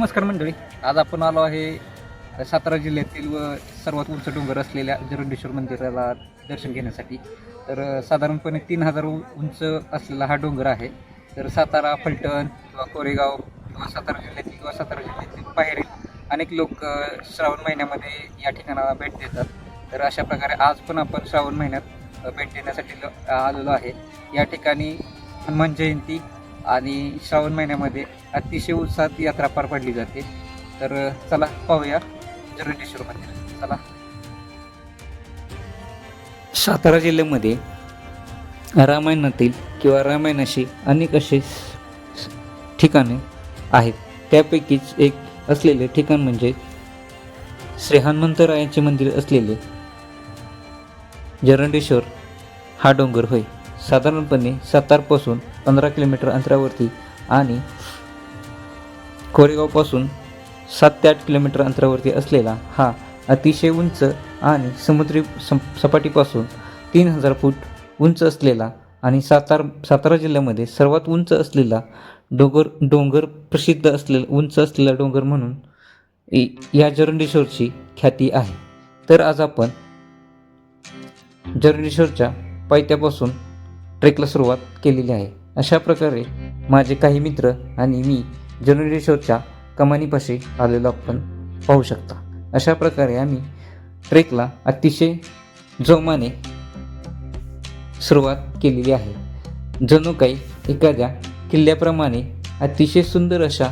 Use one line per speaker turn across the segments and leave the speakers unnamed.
नमस्कार मंडळी. आज आपण आलो आहे सातारा जिल्ह्यातील व सर्वात उंच डोंगर असलेल्या जरंडेश्वर मंदिराला दर्शन घेण्यासाठी. तर साधारणपणे तीन हजार उंच असलेला हा डोंगर आहे. तर सातारा फलटण किंवा कोरेगाव किंवा सातारा जिल्ह्यातील किंवा सातारा जिल्ह्यातील बाहेरील अनेक लोक श्रावण महिन्यामध्ये या ठिकाणाला भेट देतात. तर अशा प्रकारे आज पण आपण श्रावण महिन्यात भेट देण्यासाठी आलेलो आहे. या ठिकाणी हनुमान जयंती आणि श्रावण महिन्यामध्ये अतिशय उत्साहात यात्रा पार पाडली जाते. तर चला पाहूया जरंडेश्वर मंदिर चला. सातारा जिल्ह्यामध्ये रामायणातील किंवा रामायणाशी अनेक असे ठिकाणे आहेत. त्यापैकीच एक असलेले ठिकाण म्हणजे श्री हनुमंतरायाचे मंदिर असलेले जरंडेश्वर हा डोंगर होय. साधारणपणे सातारपासून पंधरा किलोमीटर अंतरावरती आणि कोरेगावपासून सात ते आठ किलोमीटर अंतरावरती असलेला हा अतिशय उंच आणि समुद्री सं सपाटीपासून तीन हजार फूट उंच असलेला आणि सातार सातारा जिल्ह्यामध्ये सर्वात उंच असलेला डोंगर डोंगर प्रसिद्ध असलेला उंच असलेला डोंगर म्हणून या जरंडेश्वरची ख्याती आहे. तर आज आपण जरंडेश्वरच्या पायथ्यापासून ट्रेकला सुरुवात केलेली आहे. अशा प्रकारे माझे काही मित्र आणि मी जरंडेश्वरच्या कमानीपाशी आलेलो आपण पाहू शकता. अशा प्रकारे आम्ही ट्रेकला अतिशय जोमाने सुरुवात केलेली आहे. जणू काही एखाद्या किल्ल्याप्रमाणे अतिशय सुंदर अशा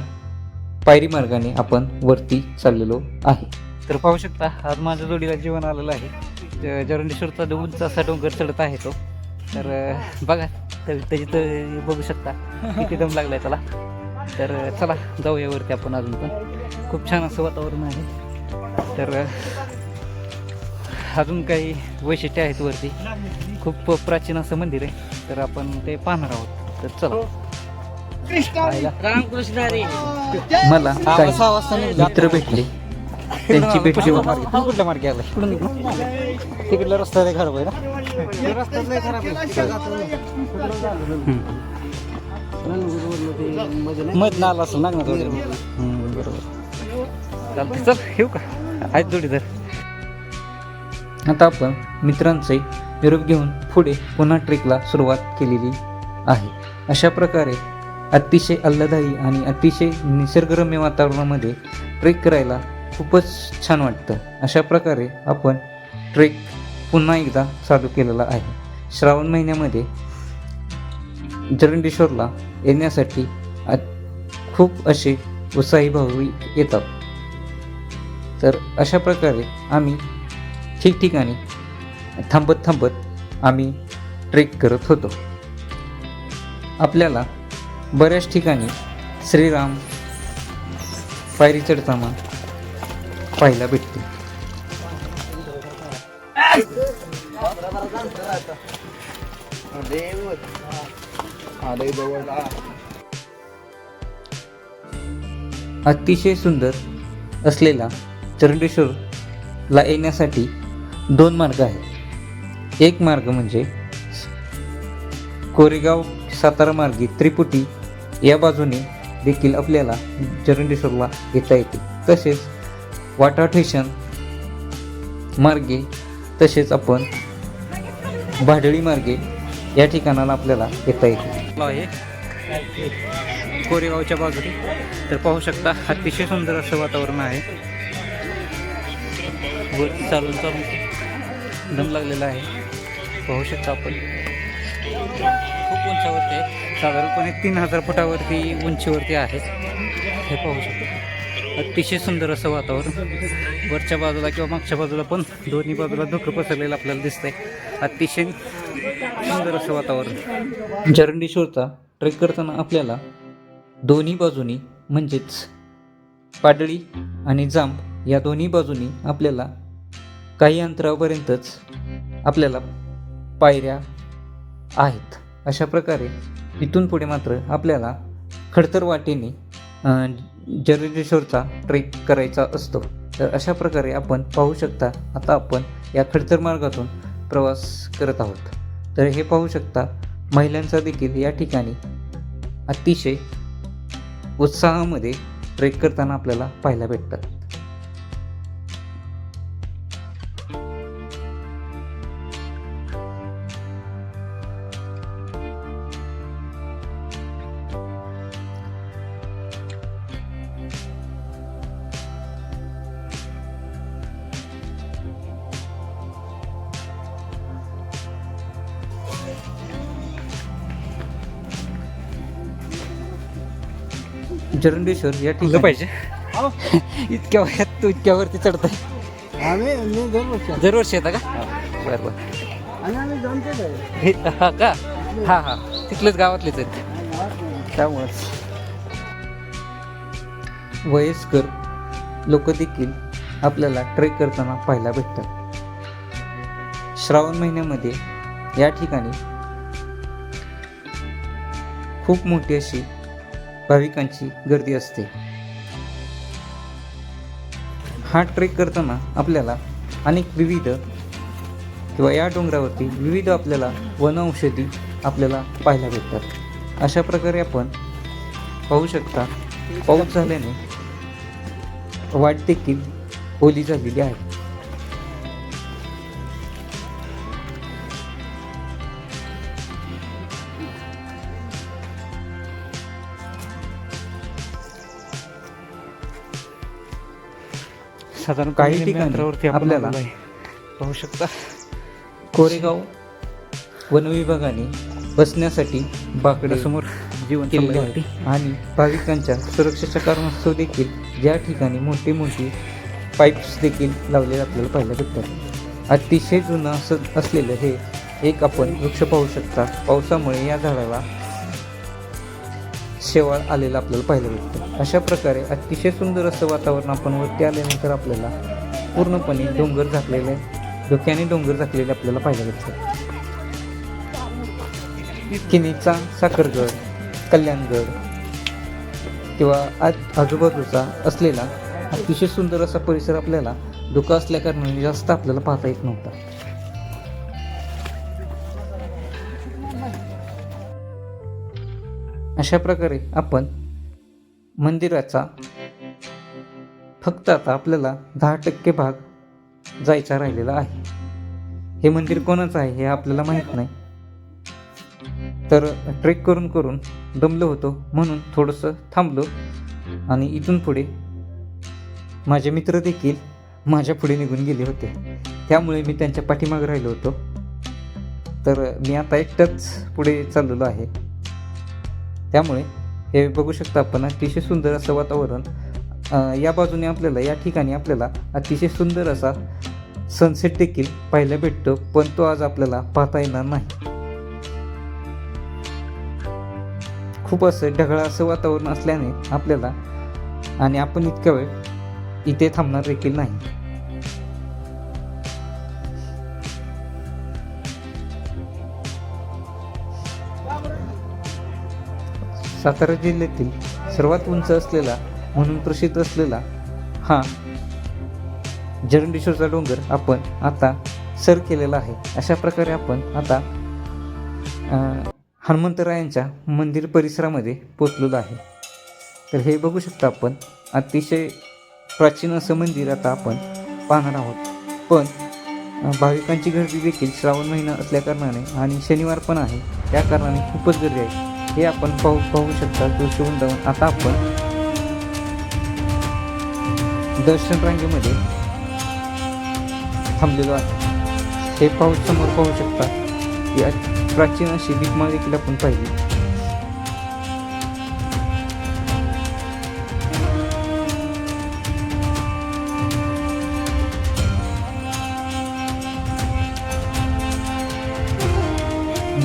पायरी मार्गाने आपण वरती चाललेलो आहे. तर पाहू शकता आज माझ्या जोडीला जीवन आलेलं आहे. जरंडेश्वरचा जो उंच असा डोंगर चढत आहे तो. तर बघा. तर त्याची तर बघू शकता. किती दम लागलाय त्याला. तर चला जाऊया वरती आपण अजून पण. खूप छान असं वातावरण आहे. तर अजून काही वैशिष्ट्य आहेत वरती. खूप प्राचीन असं मंदिर आहे. तर आपण ते पाहणार आहोत. तर चला. मला मित्र भेटले. त्यांची भेट घेऊन कुठल्या मार्गे आला? तिकडला रस्ता लय खराब आहे ना? मध आला असेल ना बरोबर. चालतं चल येऊ का? आहेत जोडी तर. आता आपण मित्रांचे निरोप घेऊन पुढे पुन्हा ट्रेकला सुरुवात केलेली आहे. अशा प्रकारे अतिशय आल्हादायी आणि अतिशय निसर्गरम्य वातावरणामध्ये ट्रेक करायला खूपच छान वाटतं. अशा प्रकारे आपण ट्रेक पुन्हा एकदा चालू केलेला आहे. श्रावण महिन्यामध्ये जरंडेश्वरला येण्यासाठी खूप असे उत्साही भाविक येतात. तर अशा प्रकारे आम्ही ठिकठिकाणी थांबत थांबत आम्ही ट्रेक करत होतो. आपल्याला बऱ्याच ठिकाणी श्रीराम पायरी चढताना पाहायला भेटते. अतिशय सुंदर असलेला चरंडेश्वरला येण्यासाठी दोन मार्ग आहेत. एक मार्ग म्हणजे कोरेगाव सातारा मार्गे त्रिपुटी या बाजूने देखील आपल्याला चरंडेश्वरला येता येते. तसेच वाटा ठेशन मार्गे तसेच आपण भाडळी मार्गे या ठिकाणाला आपल्याला येता येते. आहे. कोरेगावच्या बाजूने. तर पाहू शकता अतिशय सुंदर असं वातावरण आहे. वरती चालून चालून दम लागलेला आहे. पाहू शकता आपण. खूप उंचावरती आहे. साधारणपणे तीन हजार फुटावरती उंचीवरती आहे. हे पाहू शकता. अतिशय सुंदर असं वातावरण. वरच्या बाजूला किंवा मागच्या बाजूला पण दोन्ही बाजूला धुकं पसरलेलं आपल्याला दिसतंय. अतिशय सुंदर असं वातावरण. जरंडीश्वरचा ट्रेक करताना आपल्याला दोन्ही बाजूनी म्हणजेच पाडळी आणि जांब या दोन्ही बाजूनी आपल्याला काही अंतरापर्यंतच आपल्याला पायऱ्या आहेत. अशा प्रकारे इथून पुढे मात्र आपल्याला खडतर वाटेने जरजेश्वरचा ट्रेक करायचा असतो. तर अशा प्रकारे आपण पाहू शकता आता आपण या खडतर मार्गातून प्रवास करत आहोत. तर हे पाहू शकता महिलांचा देखील या ठिकाणी अतिशय उत्साहामध्ये ट्रेक करताना आपल्याला पाहायला भेटतात. जरंडेश्वर या ठिकाणी. पाहिजे. इतक्या वयात तू इतक्या वरती चढताय.
आम्ही मी दोन वर्ष
दरवर्षी येता का? बरं बरं.
आणि आम्ही जमतेच आहे.
हे हा का? हा हा. तिथलेच गावातलेच आहेत. त्यामुळेच वयस्कर लोक देखील आपल्याला ट्रेक करताना पाहायला भेटतात. श्रावण महिन्यामध्ये या ठिकाणी खूप मोठी अशी भाविकांची गर्दी असते. हा ट्रेक करताना आपल्याला अनेक विविध किंवा या डोंगरावरती विविध आपल्याला वनौषधी आपल्याला पाहायला भेटतात. अशा प्रकारे आपण पाहू शकता पाऊस झाल्याने वाट देखील ओली झालेली आहे.
साधारण
काही ठिकाणी आपल्याला
पाहू शकता.
कोरेगाव वनविभागाने बसण्यासाठी बाकडे
समोर जीवन
केलेले आहे. आणि भाविकांच्या सुरक्षेच्या कारणास्तव देखील ज्या ठिकाणी मोठी मोठी पाईप्स देखील लावलेले आपल्याला पाहायला भेटतात. अतिशय जुनं असं असलेलं हे एक आपण वृक्ष पाहू शकता. पावसामुळे या झाडाला शेवाळ आलेलं आपल्याला पाहायला भेटतं अशा प्रकारे अतिशय सुंदर असं वातावरण आपण वरती आल्यानंतर आपल्याला पूर्णपणे डोंगर झाकलेले धोक्याने डोंगर झाकलेले आपल्याला पाहायला भेटतं किनीचा साखरगड कल्याणगड किंवा आज आजूबाजूचा असलेला अतिशय सुंदर असा परिसर आपल्याला धोका असल्या कारणाने जास्त आपल्याला पाहता येत नव्हता. अशा प्रकारे आपण मंदिराचा फक्त आता आपल्याला दहा टक्के भाग जायचा राहिलेला आहे. हे मंदिर कोणाचं आहे हे आपल्याला माहीत नाही. तर ट्रेक करून करून दमलो होतो म्हणून थोडंसं थांबलो आणि इथून पुढे माझे मित्र देखील माझ्या पुढे निघून गेले होते. त्यामुळे मी त्यांच्या पाठीमागे राहिलो होतो. तर मी आता एकटाच पुढे चाललेलो आहे. त्यामुळे हे बघू शकता आपण अतिशय सुंदर असं वातावरण या बाजूने आपल्याला या ठिकाणी आपल्याला अतिशय सुंदर असा सनसेट देखील पाहायला भेटतो पण तो आज आपल्याला पाहता येणार नाही. खूप असं ढगाळ असं वातावरण असल्याने आपल्याला आणि आपण इतक्या वेळ इथे थांबणार देखील नाही. सातारा जिल्ह्यातील सर्वात उंच असलेला म्हणून प्रसिद्ध असलेला हा जरंडेश्वरचा डोंगर आपण आता सर केलेला आहे. अशा प्रकारे आपण आता हनुमंतरायांच्या मंदिर परिसरामध्ये पोचलेलो आहे. तर हे बघू शकता आपण अतिशय प्राचीन असं मंदिर आता आपण पाहणार आहोत. पण भाविकांची गर्दी देखील श्रावण महिना असल्याकारणाने आणि शनिवार पण आहे त्या कारणाने खूपच गर्दी आहे. हे आपण पाहू पाहू शकता दृश्य जाऊन आता आपण दर्शन रांगेमध्ये थांबलेलो आहे. हे पाहू समोर पाहू शकता या प्राचीन अशी भीकमा देखील आपण पाहिली.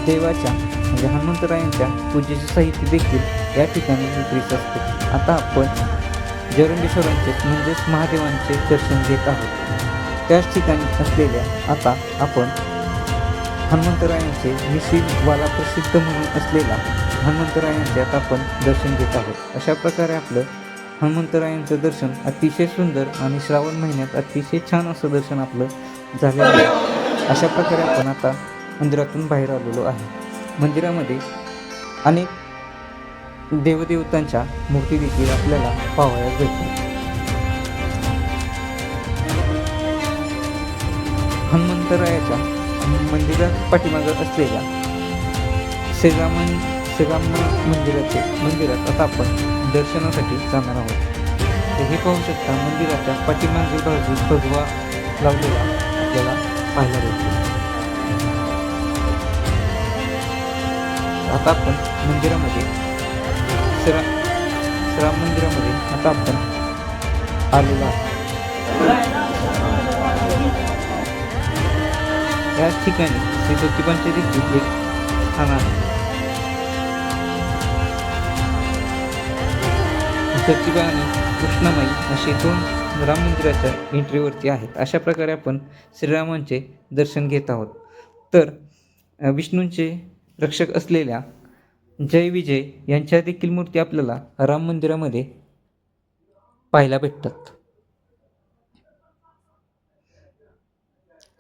देवाच्या म्हणजे हनुमंतरायांच्या पूजेचे साहित्य देखील या ठिकाणी विक्रीस असते. आता आपण जरंडेश्वरांचे म्हणजेच महादेवांचे दर्शन घेत आहोत. त्याच ठिकाणी असलेल्या आता आपण हनुमंतरायांचे निशिवाला प्रसिद्ध म्हणून असलेला हनुमंतरायांचे आता आपण दर्शन घेत आहोत. अशा प्रकारे आपलं हनुमंतरायांचं दर्शन अतिशय सुंदर आणि श्रावण महिन्यात अतिशय छान असं दर्शन आपलं झालेलं आहे. अशा प्रकारे आपण आता मंदिरातून बाहेर आलेलो आहे. मंदिरामध्ये अनेक देवदेवतांच्या मूर्ती देखील आपल्याला पाहायला भेटतात. हनुमंतरायाच्या मंदिरात पाठीमागं असलेल्या सेगामन सेगामन मंदिराचे मंदिरात आता आपण दर्शनासाठी जाणार आहोत. तर हे पाहू शकता मंदिराच्या पाठीमागील बाजूस भगवा लावलेला आपल्याला पाहायला भेटतो. आता आपण मंदिरामध्ये श्रा श्राम मंदिरामध्ये आता आपण आलेलो आहोत. याच ठिकाणी श्री ज्योतिबांचे देखील एक स्थान आहे. ज्योतिबा आणि कृष्णामाई असे दोन राम मंदिराच्या एंट्रीवरती आहेत. अशा प्रकारे आपण श्रीरामांचे दर्शन घेत आहोत. तर विष्णूंचे रक्षक असलेल्या जय विजय यांच्या देखील मूर्ती आपल्याला राम मंदिरामध्ये पाहायला भेटतात.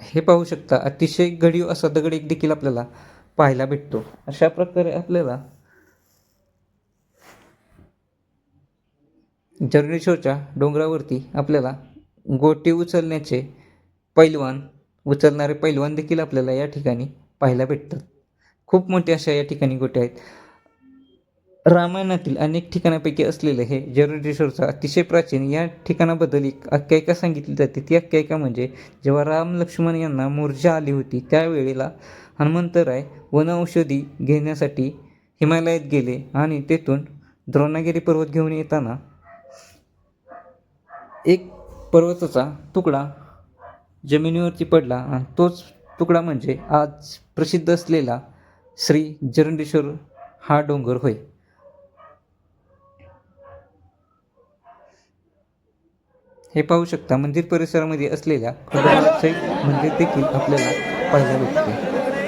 हे पाहू शकता अतिशय घडीव असा दगड एक देखील आपल्याला पाहायला भेटतो. अशा प्रकारे आपल्याला जर्नेश्वरच्या डोंगरावरती आपल्याला गोटे उचलण्याचे पैलवान उचलणारे पैलवान देखील आपल्याला या ठिकाणी पाहायला भेटतात. खूप मोठ्या अशा या ठिकाणी गोट्या आहेत. रामायणातील अनेक ठिकाणापैकी असलेलं हे जर्नेश्वरचं अतिशय प्राचीन. या ठिकाणाबद्दल एक आख्यायिका सांगितली जाते. ती आख्यायिका म्हणजे जेव्हा राम लक्ष्मण यांना मूर्जा आली होती त्यावेळेला हनुमंतराय वनौषधी घेण्यासाठी हिमालयात गेले आणि तेथून द्रोणागिरी पर्वत घेऊन येताना एक पर्वताचा तुकडा जमिनीवरती पडला. आणि तोच तुकडा म्हणजे आज प्रसिद्ध असलेला श्री जरंडेश्वर हा डोंगर होय. हे पाहू शकता मंदिर परिसरामध्ये असलेल्या खंडोबाचे मंदिर देखील आपल्याला पाहायला भेटते.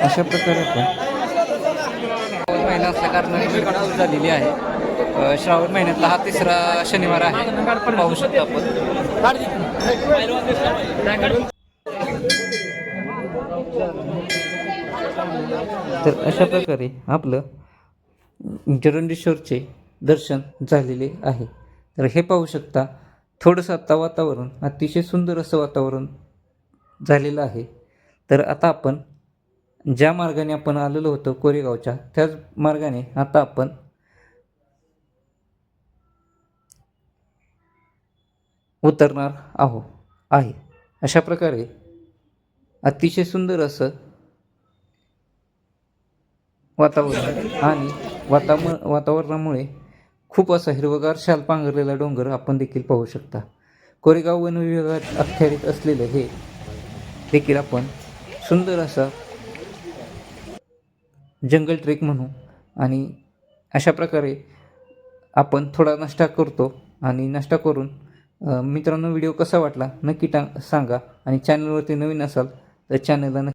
अशा प्रकारे आपण महिना असल्या कारणाने झालेली आहे. श्रावण महिन्यातला हा तिसरा शनिवार आहे. पाहू शकता आपण. तर अशा प्रकारे आपलं जरंडेश्वरचे दर्शन झालेले आहे. तर हे पाहू शकता थोडंसं आता वातावरण अतिशय सुंदर असं वातावरण झालेलं आहे. तर आता आपण ज्या मार्गाने आपण आलेलो होतो कोरेगावच्या त्याच मार्गाने आता आपण उतरणार आहो आहे. अशा प्रकारे अतिशय सुंदर असं वातावरण आणि वातावरण वातावरणामुळे खूप असा हिरवगार शाल पांघरलेला डोंगर आपण देखील पाहू शकता. कोरेगाव वन विभागात अखत्यारीत असलेलं हे देखील आपण सुंदर असा जंगल ट्रेक म्हणू आणि अशा प्रकारे आपण थोडा नाश्ता करतो आणि नाश्ता करून मित्रांनो व्हिडिओ कसा वाटला नक्की टा सांगा आणि चॅनलवरती नवीन असाल तर चॅनलला नक्की